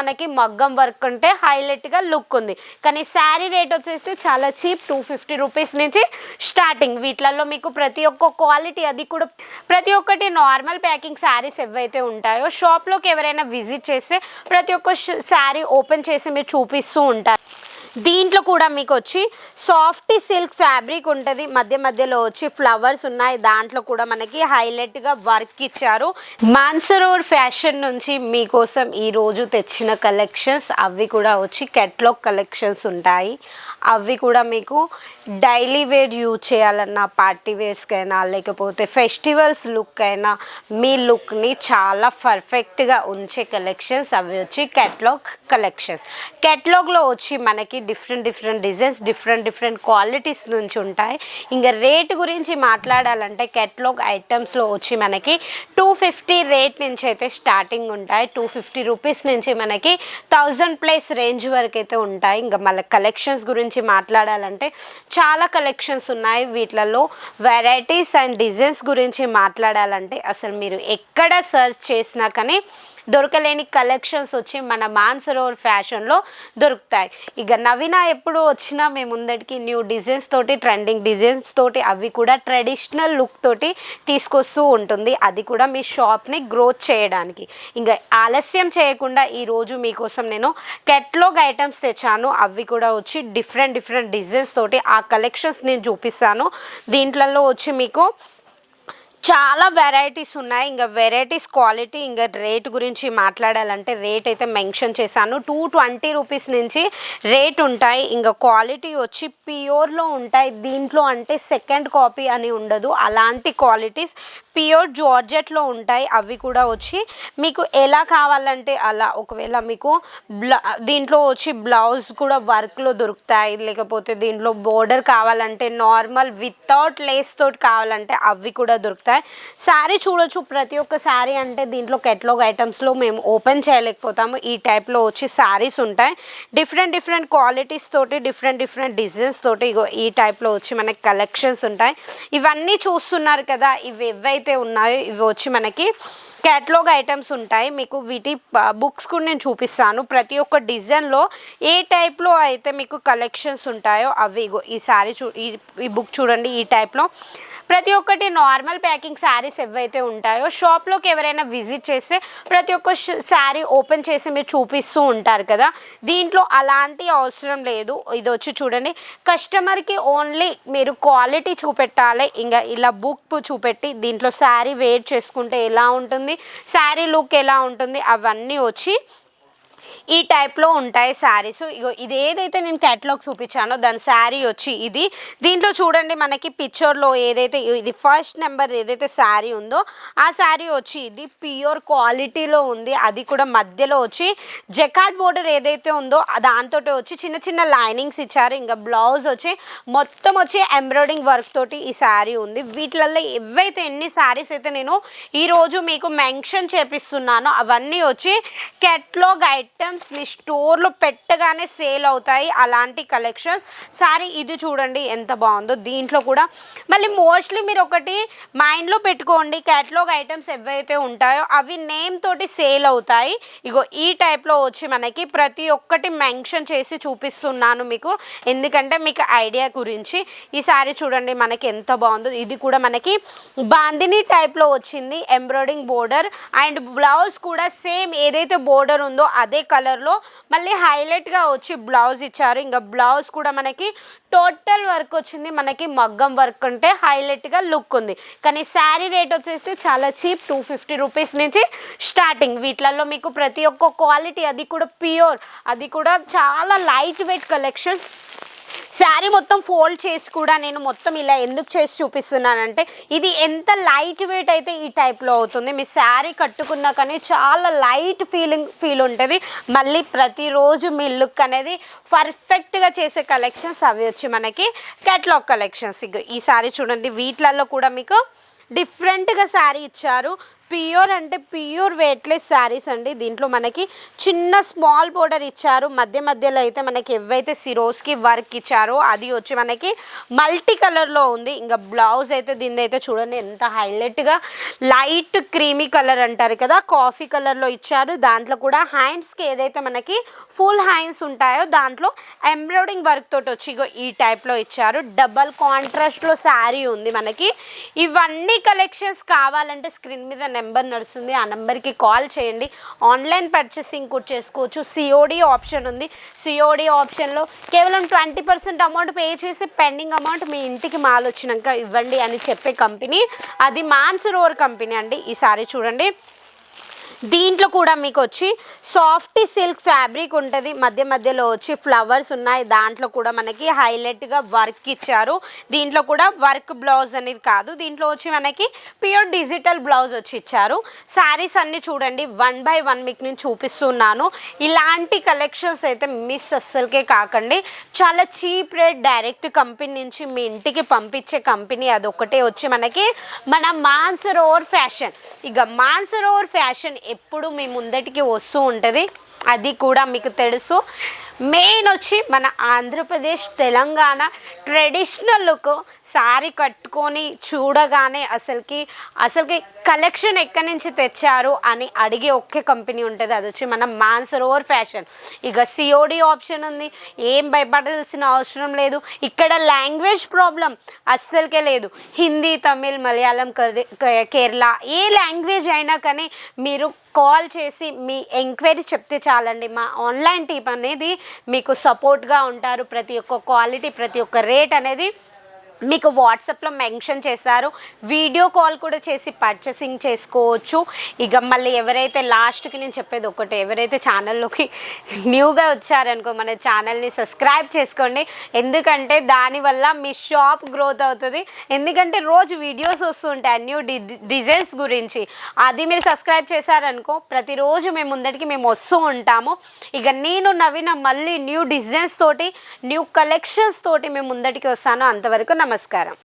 మనకి మగ్గం వర్క్ ఉంటే హైలైట్గా లుక్ ఉంది. కానీ శారీ రేట్ వచ్చేసి చాలా చీప్ టూ ఫిఫ్టీ రూపీస్ నుంచి స్టార్టింగ్ వీటిలలో మీకు ప్రతి ఒక్క క్వాలిటీ అది కూడా ప్రతి ఒక్కటి నార్మల్ ప్యాకింగ్ శారీస్ ఏవైతే ఉంటాయో షాప్లోకి ఎవరైనా విజిట్ చేస్తే ప్రతి ఒక్క శారీ ఓపెన్ చేసి మీరు చూపిస్తూ ఉంటారు. దీంట్లో కూడా మీకు వచ్చి సాఫ్ట్ సిల్క్ ఫ్యాబ్రిక్ ఉంటుంది. మధ్య మధ్యలో వచ్చి ఫ్లవర్స్ ఉన్నాయి. దాంట్లో కూడా మనకి హైలైట్గా వర్క్ ఇచ్చారు. మాన్సరోర్ ఫ్యాషన్ నుంచి మీకోసం ఈరోజు తెచ్చిన కలెక్షన్స్ అవి కూడా వచ్చి కెట్లాగ్ కలెక్షన్స్ ఉంటాయి. అవి కూడా మీకు డైలీ వేర్ యూజ్ చేయాలన్నా పార్టీ వేర్స్కైనా లేకపోతే ఫెస్టివల్స్ లుక్ అయినా మీ లుక్ని చాలా పర్ఫెక్ట్గా ఉంచే కలెక్షన్స్ అవి వచ్చి కెట్లాగ్ కలెక్షన్స్ కెట్లాగ్లో వచ్చి మనకి different different designs different different qualities నుంచి ఉంటాయి. ఇంకా రేట్ గురించి మాట్లాడాలంటే కెట్లాగ్ ఐటమ్స్లో వచ్చి మనకి టూ ఫిఫ్టీ రేట్ నుంచి అయితే స్టార్టింగ్ ఉంటాయి. టూ ఫిఫ్టీ రూపీస్ నుంచి మనకి థౌజండ్ ప్లస్ రేంజ్ వరకు అయితే ఉంటాయి. ఇంకా మళ్ళీ కలెక్షన్స్ గురించి మాట్లాడాలంటే చాలా కలెక్షన్స్ ఉన్నాయి. వీటిలలో వెరైటీస్ అండ్ డిజైన్స్ గురించి మాట్లాడాలంటే అసలు మీరు ఎక్కడ సర్చ్ చేసినా కానీ దొరకలేని కలెక్షన్స్ వచ్చి మన మాన్సరోవర్ ఫ్యాషన్లో దొరుకుతాయి. ఇక నవీన ఎప్పుడు వచ్చినా మేము ముందటికి న్యూ డిజైన్స్ తోటి ట్రెండింగ్ డిజైన్స్ తోటి అవి కూడా ట్రెడిషనల్ లుక్ తోటి తీసుకొస్తూ ఉంటుంది. అది కూడా మీ షాప్ని గ్రోత్ చేయడానికి. ఇంకా ఆలస్యం చేయకుండా ఈరోజు మీకోసం నేను కెట్లాగ్ ఐటమ్స్ తెచ్చాను. అవి కూడా వచ్చి డిఫరెంట్ డిఫరెంట్ డిజైన్స్ తోటి ఆ కలెక్షన్స్ నేను చూపిస్తాను. దీంట్లలో వచ్చి మీకు చాలా వెరైటీస్ ఉన్నాయి. ఇంకా వెరైటీస్ క్వాలిటీ ఇంకా రేట్ గురించి మాట్లాడాలంటే రేట్ అయితే మెన్షన్ చేశాను. టూ ట్వంటీ రూపీస్ నుంచి రేట్ ఉంటాయి. ఇంకా క్వాలిటీ వచ్చి ప్యూర్లో ఉంటాయి. దీంట్లో అంటే సెకండ్ కాపీ అని ఉండదు. అలాంటి క్వాలిటీస్ ప్యూర్ జార్జెట్లో ఉంటాయి అవి కూడా వచ్చి మీకు ఎలా కావాలంటే అలా. ఒకవేళ మీకు బ్లా దీంట్లో వచ్చి బ్లౌజ్ కూడా వర్క్లో దొరుకుతాయి లేకపోతే దీంట్లో బోర్డర్ కావాలంటే నార్మల్ వితౌట్ లేస్ తోటి కావాలంటే అవి కూడా దొరుకుతాయి. శారీ చూడొచ్చు ప్రతి ఒక్క శారీ అంటే దీంట్లో కెటలాగ్ ఐటమ్స్లో మేము ఓపెన్ చేయలేకపోతాము. ఈ టైప్లో వచ్చి శారీస్ ఉంటాయి. డిఫరెంట్ డిఫరెంట్ క్వాలిటీస్ తోటి డిఫరెంట్ డిఫరెంట్ డిజైన్స్ తోటి ఇగో ఈ టైప్లో వచ్చి మనకి కలెక్షన్స్ ఉంటాయి. ఇవన్నీ చూస్తున్నారు కదా ఇవి ఏవైతే ఉన్నాయో ఇవి వచ్చి మనకి క్యాటలాగ్ ఐటమ్స్ ఉంటాయి. మీకు వీటి బుక్స్ కూడా నేను చూపిస్తాను. ప్రతి ఒక్క డిజైన్లో ఏ టైప్లో అయితే మీకు కలెక్షన్స్ ఉంటాయో అవి ఈ శారీ చూ ఈ బుక్ చూడండి. ఈ టైప్లో ప్రతి ఒక్కటి నార్మల్ ప్యాకింగ్ శారీస్ ఏవైతే ఉంటాయో షాప్లోకి ఎవరైనా విజిట్ చేస్తే ప్రతి ఒక్క శారీ ఓపెన్ చేసి మీరు చూపిస్తూ ఉంటారు కదా. దీంట్లో అలాంటి అవసరం లేదు. ఇది వచ్చి చూడండి. కస్టమర్కి ఓన్లీ మీరు క్వాలిటీ చూపెట్టాలి. ఇంకా ఇలా బుక్ చూపెట్టి దీంట్లో శారీ వేర్ చేసుకుంటే ఎలా ఉంటుంది శారీ లుక్ ఎలా ఉంటుంది అవన్నీ వచ్చి ఈ టైప్లో ఉంటాయి శారీస్. ఇగో ఇది ఏదైతే నేను క్యాటలాగ్ చూపించానో దాని శారీ వచ్చి ఇది. దీంట్లో చూడండి మనకి పిక్చర్లో ఏదైతే ఇది ఫస్ట్ నెంబర్ ఏదైతే శారీ ఉందో ఆ శారీ వచ్చి ఇది ప్యూర్ క్వాలిటీలో ఉంది. అది కూడా మధ్యలో వచ్చి జకాట్ బోర్డర్ ఏదైతే ఉందో దాంతో వచ్చి చిన్న చిన్న లైనింగ్స్ ఇచ్చారు. ఇంకా బ్లౌజ్ వచ్చి మొత్తం వచ్చి ఎంబ్రాయిడింగ్ వర్క్ తోటి ఈ శారీ ఉంది. వీటిలలో ఏవైతే ఎన్ని శారీస్ అయితే నేను ఈరోజు మీకు మెన్షన్ చేపిస్తున్నానో అవన్నీ వచ్చి కెట్లాగ్ ఐటమ్స్ మీ స్టోర్లో పెట్టగానే సేల్ అవుతాయి. అలాంటి కలెక్షన్స్. సారీ ఇది చూడండి ఎంత బాగుందో. దీంట్లో కూడా మళ్ళీ మోస్ట్లీ మీరు ఒకటి మైండ్లో పెట్టుకోండి. క్యాటలాగ్ ఐటమ్స్ ఏవైతే ఉంటాయో అవి నేమ్ తోటి సేల్ అవుతాయి. ఇగో ఈ టైప్లో వచ్చి మనకి ప్రతి ఒక్కటి మెన్షన్ చేసి చూపిస్తున్నాను మీకు. ఎందుకంటే మీకు ఐడియా గురించి. ఈ సారీ చూడండి మనకి ఎంత బాగుందో. ఇది కూడా మనకి బాందిని టైప్లో వచ్చింది. ఎంబ్రాయిడింగ్ బోర్డర్ అండ్ బ్లౌజ్ కూడా సేమ్ ఏదైతే బోర్డర్ ఉందో అదే కలర్లో మళ్ళీ హైలైట్గా వచ్చి బ్లౌజ్ ఇచ్చారు. ఇంకా బ్లౌజ్ కూడా మనకి టోటల్ వర్క్ వచ్చింది. మనకి మగ్గం వర్క్ ఉంటే హైలైట్గా లుక్ ఉంది. కానీ శారీ రేట్ వచ్చేసి చాలా చీప్ టూ ఫిఫ్టీ రూపీస్ నుంచి స్టార్టింగ్. వీటిలలో మీకు ప్రతి ఒక్క క్వాలిటీ అది కూడా ప్యూర్. అది కూడా చాలా లైట్ వెయిట్ కలెక్షన్. శారీ మొత్తం ఫోల్డ్ చేసి కూడా నేను మొత్తం ఇలా ఎందుకు చేసి చూపిస్తున్నానంటే ఇది ఎంత లైట్ వెయిట్ అయితే ఈ టైప్లో అవుతుంది. మీ శారీ కట్టుకున్నా కానీ చాలా లైట్ ఫీలింగ్ ఫీల్ ఉంటుంది. మళ్ళీ ప్రతిరోజు మీ లుక్ అనేది పర్ఫెక్ట్గా చేసే కలెక్షన్స్ అవి వచ్చి మనకి క్యాట్లాగ్ కలెక్షన్స్ ఈ శారీ చూడండి వీటిలలో కూడా మీకు డిఫరెంట్గా శారీ ఇచ్చారు. ప్యూర్ అంటే ప్యూర్ వెయిట్లెస్ శారీస్ అండి. దీంట్లో మనకి చిన్న స్మాల్ బోర్డర్ ఇచ్చారు. మధ్య మధ్యలో అయితే మనకి ఎవైతే సిరోస్కి వర్క్ ఇచ్చారో అది వచ్చి మనకి మల్టీ కలర్లో ఉంది. ఇంకా బ్లౌజ్ అయితే దీన్ని అయితే చూడండి ఎంత హైలైట్గా లైట్ క్రీమీ కలర్ అంటారు కదా కాఫీ కలర్లో ఇచ్చారు. దాంట్లో కూడా హ్యాండ్స్కి ఏదైతే మనకి ఫుల్ హ్యాండ్స్ ఉంటాయో దాంట్లో ఎంబ్రాయిడింగ్ వర్క్ తోటి వచ్చి ఇగో ఈ టైప్లో ఇచ్చారు. డబల్ కాంట్రాస్ట్లో శారీ ఉంది మనకి. ఇవన్నీ కలెక్షన్స్ కావాలంటే స్క్రీన్ మీద నెంబర్ నడుస్తుంది. ఆ నెంబర్కి కాల్ చేయండి. ఆన్లైన్ పర్చేసింగ్ కూడా చేసుకోవచ్చు. సిఓడి ఆప్షన్ ఉంది. సిఓడి ఆప్షన్లో కేవలం ట్వంటీ పర్సెంట్ అమౌంట్ పే చేసి పెండింగ్ అమౌంట్ మీ ఇంటికి మాల్ వచ్చినాక ఇవ్వండి అని చెప్పే కంపెనీ. అది మాన్సరోవర్ కంపెనీ అండి. ఈసారి చూడండి. దీంట్లో కూడా మీకు వచ్చి సాఫ్ట్ సిల్క్ ఫ్యాబ్రిక్ ఉంటుంది. మధ్య మధ్యలో వచ్చి ఫ్లవర్స్ ఉన్నాయి. దాంట్లో కూడా మనకి హైలైట్గా వర్క్ ఇచ్చారు. దీంట్లో కూడా వర్క్ బ్లౌజ్ అనేది కాదు. దీంట్లో వచ్చి మనకి ప్యూర్ డిజిటల్ బ్లౌజ్ వచ్చి ఇచ్చారు. శారీస్ అన్నీ చూడండి. వన్ బై వన్ మీకు నేను చూపిస్తున్నాను. ఇలాంటి కలెక్షన్స్ అయితే మిస్ అస్సలకే కాకండి. చాలా చీప్ రేట్ డైరెక్ట్ కంపెనీ నుంచి మీ ఇంటికి పంపించే కంపెనీ అదొకటే వచ్చి మనకి మన మాన్సరోవర్ ఫ్యాషన్ ఇక మాన్సరోవర్ ఫ్యాషన్ ఎప్పుడు మీ ముందటికి వస్తూ ఉంటుంది అది కూడా మీకు తెలుసు. మెయిన్ వచ్చి మన ఆంధ్రప్రదేశ్ తెలంగాణ ట్రెడిషనల్ లుక్ సారీ కట్టుకొని చూడగానే అసలుకి అసలుకి కలెక్షన్ ఎక్కడి నుంచి తెచ్చారు అని అడిగే ఒకే కంపెనీ ఉంటుంది. అది వచ్చి మన మాన్సరోవర్ ఫ్యాషన్ ఇక సిఓడి ఆప్షన్ ఉంది. ఏం భయపడాల్సిన అవసరం లేదు. ఇక్కడ లాంగ్వేజ్ ప్రాబ్లం అస్సలకే లేదు. హిందీ తమిళ్ మలయాళం కే- కేరళ ఏ లాంగ్వేజ్ అయినా కానీ మీరు కాల్ చేసి మీ ఎంక్వైరీ చెప్తే చాలండి. మా ఆన్లైన్ టీప్ అనేది మీకు సపోర్ట్గా ఉంటారు ప్రతి ఒక్క క్వాలిటీ ప్రతి ఒక్క రేట్ అనేది మీకు వాట్సాప్లో మెన్షన్ చేస్తారు వీడియో కాల్ కూడా చేసి పర్చేసింగ్ చేసుకోవచ్చు. ఇక మళ్ళీ ఎవరైతే లాస్ట్కి నేను చెప్పేది ఒకటి ఎవరైతే ఛానల్లోకి న్యూగా వచ్చారనుకో మన ఛానల్ని సబ్స్క్రైబ్ చేసుకోండి. ఎందుకంటే దానివల్ల మీ షాప్ గ్రోత్ అవుతుంది. ఎందుకంటే రోజు వీడియోస్ వస్తుంటాయి న్యూ డి డిజైన్స్ గురించి. అది మీరు సబ్స్క్రైబ్ చేశారనుకో ప్రతిరోజు మేము ముందటికి మేము వస్తూ ఉంటాము. ఇక నేను నవీన మళ్ళీ న్యూ డిజైన్స్ తోటి న్యూ కలెక్షన్స్ తోటి మేము ముందటికి వస్తాను. అంతవరకు నమస్కారం.